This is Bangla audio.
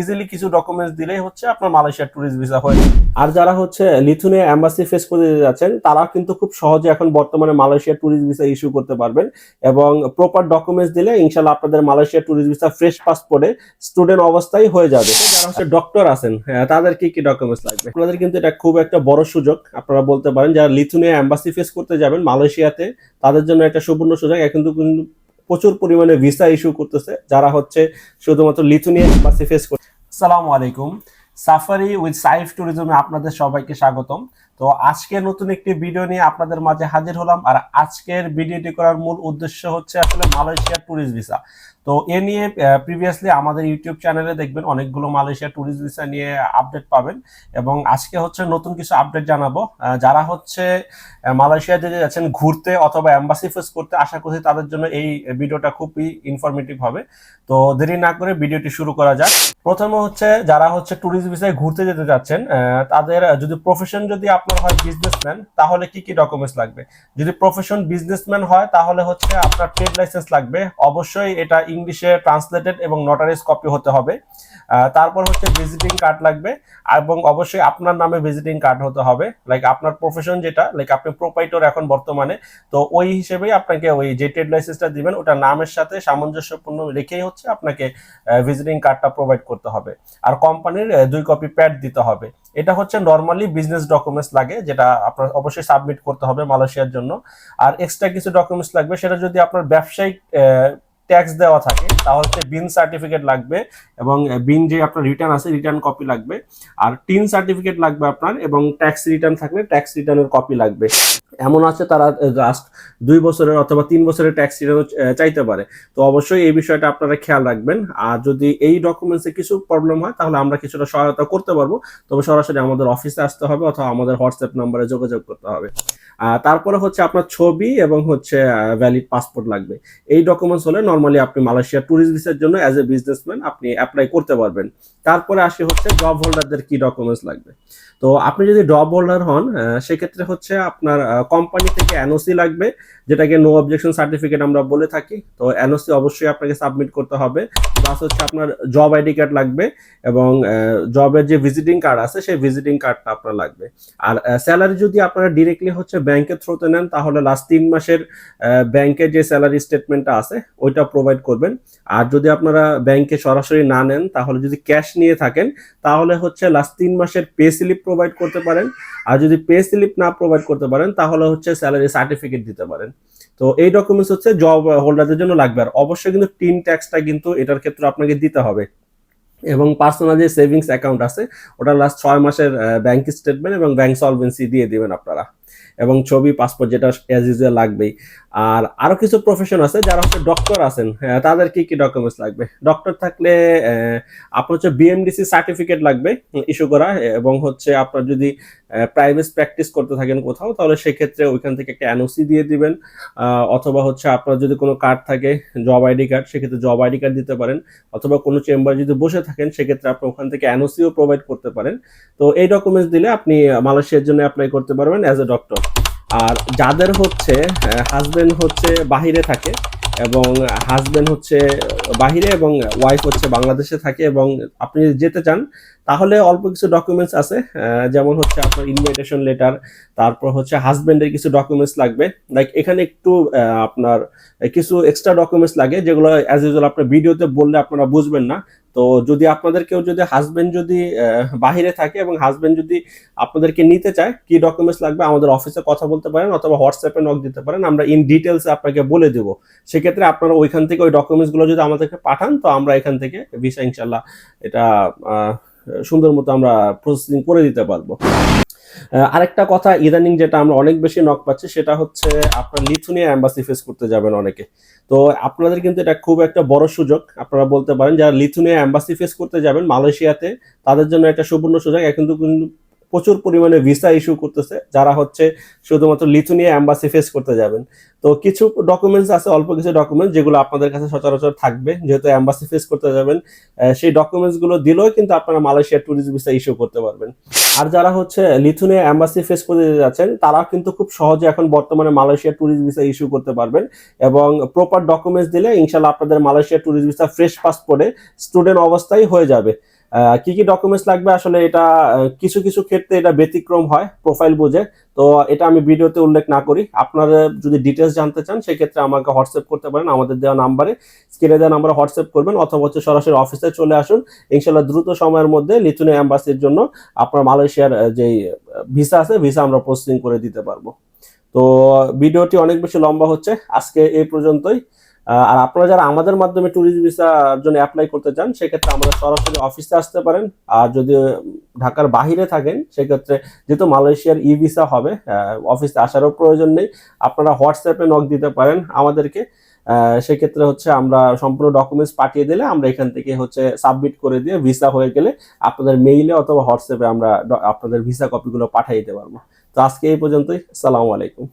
ইজিলি কিছু ডকুমেন্টস দিলেই হচ্ছে আপনার মালয়েশিয়ার ট্যুরিস্ট ভিসা হয়ে। আর যারা হচ্ছে লিথুনিয়া এম্বাসি ফেস করে যাচ্ছেন তারা কিন্তু খুব সহজে এখন বর্তমানে মালয়েশিয়ার ট্যুরিস্ট ভিসা ইস্যু করতে পারবেন এবং প্রপার ডকুমেন্টস দিলে ইনশাল্লাহ আপনাদের মালয়েশিয়ার ট্যুরিস্ট ভিসা ফ্রেশ পাসপোর্টে স্টুডেন্ট অবস্থায় হয়ে যাবে। যারা হচ্ছে ডক্টর আছেন হ্যাঁ, তাদের কি কি ডকুমেন্টস লাগবে? আপনাদের কিন্তু এটা খুব একটা বড় সুযোগ। আপনারা বলতে পারেন যারা লিথুনিয়া অ্যাম্বাসি ফেস করতে যাবেন মালয়েশিয়াতে তাদের জন্য একটা সুবর্ণ সুযোগ। এখন কিন্তু প্রচুর পরিমাণে ভিসা ইস্যু করতেছে। যারা হচ্ছে শুধুমাত্র লিথুনিয়া এম্বাসি ফেস করতে আসসালামু আলাইকুম। সাফারি উইথ সাইফ ট্যুরিজমে আপনাদের সবাইকে স্বাগতম। তো আজকে নতুন একটি ভিডিও নিয়ে আপনাদের মাঝে হাজির হলাম। আর আজকের ভিডিওটি করার মূল উদ্দেশ্য হচ্ছে আসলে মালয়েশিয়ার ট্যুরিস্ট ভিসা তো এ নিয়ে প্রিভিয়াসলি আমাদের ইউটিউব চ্যানেলে দেখবেন, অনেকগুলো মালয়েশিয়া ট্যুরিস্ট ভিসা নিয়ে আপডেট পাবেন। এবং আজকে হচ্ছে নতুন কিছু আপডেট জানাব। যারা হচ্ছে মালয়েশিয়া যেতে যাচ্ছেন ঘুরতে অথবা এম্বাসি ফেস করতে, আশা করছি তাদের জন্য এই ভিডিওটা খুবই ইনফরমেটিভ হবে। তো দেরি না করে ভিডিওটি শুরু করা যাক। প্রথমে হচ্ছে, যারা হচ্ছে ট্যুরিস্ট ভিসায় ঘুরতে যেতে যাচ্ছেন তাদের যদি প্রফেশন যদি আপনার হয় বিজনেসম্যান তাহলে কি কি ডকুমেন্টস লাগবে? যদি প্রফেশন বিজনেসম্যান হয়, তাহলে হচ্ছে আপনার ট্রেড লাইসেন্স লাগবে। অবশ্যই এটা ইংলিশে ট্রান্সলেটেড এবং নোটারিজ কপি হতে হবে। তারপর হচ্ছে ভিজিটিং কার্ড লাগবে এবং অবশ্যই আপনার নামে ভিজিটিং কার্ড হতে হবে। লাইক আপনার প্রফেশন যেটা লাইক আপনি প্রোপাইটর এখন বর্তমানে, তো ওই হিসেবেই আপনাকে ওই যে ট্রেড লাইসেন্সটা দিবেন, ওটা নামের সাথে সামঞ্জস্যপূর্ণ রেখেই হচ্ছে আপনাকে ভিজিটিং কার্ডটা প্রোভাইড করতে হবে। আর কোম্পানির দুই কপি প্যাড দিতে হবে। এটা হচ্ছে নর্মালি বিজনেস ডকুমেন্টস লাগে, যেটা আপনার অবশ্যই সাবমিট করতে হবে মালয়েশিয়ার জন্য। আর এক্সট্রা কিছু ডকুমেন্টস লাগবে, সেটা যদি আপনার ব্যবসায়িক ট্যাক্স দেওয়া থাকে, তাহলে হচ্ছে বিন সার্টিফিকেট লাগবে এবং বিন যে আপনার রিটার্ন আছে রিটার্ন কপি লাগবে। আর টিন সার্টিফিকেট লাগবে আপনার এবং ট্যাক্স রিটার্ন থাকলে ট্যাক্স রিটার্নের কপি লাগবে। এমন আছে তারা লাস্ট দুই বছরের অথবা তিন বছরের ট্যাক্স রিটার্ন চাইতে পারে। তো অবশ্যই এই বিষয়টা আপনারা খেয়াল রাখবেন। আর যদি এই ডকুমেন্টসে কিছু প্রবলেম হয়, তাহলে আমরা কিছুটা সহায়তা করতে পারব। তবে সরাসরি আমাদের অফিসে আসতে হবে অথবা আমাদের হোয়াটসঅ্যাপ নাম্বারে যোগাযোগ করতে হবে। তারপরে হচ্ছে আপনার ছবি এবং হচ্ছে ভ্যালিড পাসপোর্ট লাগবে। এই ডকুমেন্টস হলে নর্মালি আপনি মালয়েশিয়া ট্যুরিস্ট ভিসার জন্য অ্যাজ এ বিজনেসম্যান আপনি অ্যাপ্লাই করতে পারবেন। তারপরে আসি হচ্ছে জব হোল্ডারদের কি ডকুমেন্টস লাগবে। তো আপনি যদি জব হোল্ডার হন সেক্ষেত্রে হচ্ছে আপনার কোম্পানি থেকে এনওসি লাগবে, যেটাকে নো অবজেকশন সার্টিফিকেট আমরা বলে থাকি। তো এনওসি অবশ্যই আপনাকে সাবমিট করতে হবে। প্লাস হচ্ছে আপনার জব আইডি কার্ড লাগবে এবং জবের যে ভিজিটিং কার্ড আছে, সেই ভিজিটিং কার্ডটা আপনার লাগবে। আর স্যালারি যদি আপনারা ডিরেক্টলি হচ্ছে ব্যাংকের থ্রুতে নেন, তাহলে লাস্ট তিন মাসের ব্যাংকের যে স্যালারি স্টেটমেন্টটা আছে, ওইটা প্রোভাইড করবেন। আর যদি আপনারা ব্যাংকে সরাসরি না নেন, তাহলে যদি ক্যাশ নিয়ে থাকেন, তাহলে হচ্ছে লাস্ট তিন মাসের পে স্লিপ প্রোভাইড করতে পারেন। আর যদি পে স্লিপ না প্রোভাইড করতে পারেন, তাহলে হচ্ছে স্যালারি সার্টিফিকেট দিতে পারেন। তো এই ডকুমেন্টস হচ্ছে জব হোল্ডারদের জন্য লাগবে। আর অবশ্যই কিন্তু টিন ট্যাক্সটা কিন্তু এটার ক্ষেত্রে আপনাকে দিতে হবে। এবং পার্সোনাল যে সেভিংস অ্যাকাউন্ট আছে, ওটা লাস্ট ছয় মাসের ব্যাংক স্টেটমেন্ট এবং ব্যাংক সলভেন্সি দিয়ে দিবেন আপনারা। এবং ছবি পাসপোর্ট যেটা অ্যাজ ইউজুয়াল লাগবেই। আর আরও কিছু প্রফেশন আছে যারা হচ্ছে ডক্টর আছেন। হ্যাঁ, তাদের কি কি ডকুমেন্টস লাগবে? ডক্টর থাকলে আপনার হচ্ছে বিএমডিসি সার্টিফিকেট লাগবে ইস্যু করা এবং হচ্ছে আপনার যদি প্রাইভেট প্র্যাকটিস করতে থাকেন কোথাও তাহলে সেক্ষেত্রে ওইখান থেকে একটা এনওসি দিয়ে দিবেন অথবা হচ্ছে আপনার যদি কোনো কার্ড থাকে জব আইডি কার্ড সেক্ষেত্রে জব আইডি কার্ড দিতে পারেন অথবা কোনো চেম্বার যদি বসে থাকেন সেক্ষেত্রে আপনি ওখান থেকে এনওসিও প্রোভাইড করতে পারেন। তো এই ডকুমেন্টস দিলে আপনি মালয়েশিয়ার জন্য অ্যাপ্লাই করতে পারবেন অ্যাজ এ ডক্টর আর যাদের হচ্ছে হাজবেন্ড হচ্ছে বাহিরে থাকে এবং হাজবেন্ড হচ্ছে বাহিরে এবং ওয়াইফ হচ্ছে বাংলাদেশে থাকে এবং আপনি যেতে চান তাহলে অল্প কিছু ডকুমেন্টস আছে যেমন হচ্ছে আপনার ইনভাইটেশন লেটার তারপর হচ্ছে হাজবেন্ডের কিছু ডকুমেন্টস লাগবে। লাইক এখানে একটু আপনার কিছু এক্সট্রা ডকুমেন্টস লাগে, যেগুলো অ্যাজ ইউজুয়াল আপনার ভিডিওতে বললে আপনারা বুঝবেন না। তো যদি আপনাদের কেউ যদি হাজবেন্ড যদি বাহিরে থাকে এবং হাজবেন্ড যদি আপনাদেরকে নিতে চায়, কি ডকুমেন্টস লাগবে আমাদের অফিসে কথা বলতে পারেন অথবা হোয়াটসঅ্যাপে নক দিতে পারেন, আমরা ইন ডিটেলস আপনাকে বলে দেবো। সেক্ষেত্রে আপনারা ওইখান থেকে ওই ডকুমেন্টসগুলো যদি আমাদেরকে পাঠান, তো আমরা এখান থেকে ভিসা ইনশাল্লাহ এটা সুন্দর মতো আমরা প্রসেসিং করে দিতে পারব। আরেকটা কথা, ইদানিং যেটা আমরা অনেক বেশি নক পাচ্ছি, সেটা হচ্ছে আপনার লিথুনিয়া অ্যাম্বাসি ফেস করতে যাবেন অনেকে। তো আপনাদের কিন্তু এটা খুব একটা বড় সুযোগ। আপনারা বলতে পারেন, যারা লিথুনিয়া অ্যাম্বাসি ফেস করতে যাবেন, মালয়েশিয়াতে, তাদের জন্য একটা সুবর্ণ সুযোগ। কিন্তু প্রচুর পরিমাণে ভিসা ইস্যু করতেছে, যারা হচ্ছে শুধুমাত্র লিথুনিয়া অ্যাম্বাসি ফেস করতে যাবেন। তো কিছু ডকুমেন্টস আছে, অল্প কিছু ডকুমেন্টস যেগুলো আপনাদের কাছে সচরাচর থাকবে, যেহেতু অ্যাম্বাসি ফেস করতে যাবেন সেই ডকুমেন্টসগুলো দিলেও কিন্তু আপনারা মালয়েশিয়ার ট্যুরিস্ট ভিসা ইস্যু করতে পারবেন। আর যারা হচ্ছে লিথুনিয়া অ্যাম্বাসি ফেস করতে যাচ্ছেন তারা কিন্তু খুব সহজে এখন বর্তমানে মালয়েশিয়ার ট্যুরিস্ট ভিসা ইস্যু করতে পারবেন এবং প্রপার ডকুমেন্টস দিলে ইনশাল্লাহ আপনাদের মালয়েশিয়ার ট্যুরিস্ট ভিসা ফ্রেশ পাসপোর্টে স্টুডেন্ট অবস্থায় হয়ে যাবে। কি কি ডকুমেন্টস লাগবে? আসলে এটা কিছু কিছু ক্ষেত্রে এটা ব্যতিক্রম হয় প্রোফাইল বুঝে। তো এটা আমি ভিডিওতে উল্লেখ না করি। আপনারা যদি ডিটেলস জানতে চান, সেক্ষেত্রে আমাকে হোয়াটসঅ্যাপ করতে পারেন আমাদের দেওয়া নাম্বারে। স্ক্রিনে দেওয়া নাম্বারে হোয়াটসঅ্যাপ করবেন অথবা হচ্ছে সরাসরি অফিসে চলে আসুন। ইনশাল্লাহ দ্রুত সময়ের মধ্যে লিথুনিয়া এম্বাসির জন্য আপনার মালয়েশিয়ার যেই ভিসা আছে ভিসা আমরা প্রসেসিং করে দিতে পারব। তো, ভিডিওটি অনেক বেশি লম্বা হচ্ছে। আজকে এই পর্যন্তই। আর আপনারা যারা আমাদের মাধ্যমে ট্যুরিস্ট ভিসার জন্য অ্যাপ্লাই করতে চান, সেক্ষেত্রে আমাদের সরাসরি অফিসে আসতে পারেন। আর যদি ঢাকার বাহিরে থাকেন, সেক্ষেত্রে যেহেতু মালয়েশিয়ার ই ভিসা হবে অফিসে আসারও প্রয়োজন নেই। আপনারা হোয়াটসঅ্যাপে নক দিতে পারেন আমাদেরকে। সেক্ষেত্রে হচ্ছে আমরা সম্পূর্ণ ডকুমেন্টস পাঠিয়ে দিলে আমরা এখান থেকে হচ্ছে সাবমিট করে দিয়ে ভিসা হয়ে গেলে আপনাদের মেইলে অথবা হোয়াটসঅ্যাপে আমরা আপনাদের ভিসা কপিগুলো পাঠিয়ে দিতে পারব। তো আজকে এই পর্যন্তই। সালামু আলাইকুম।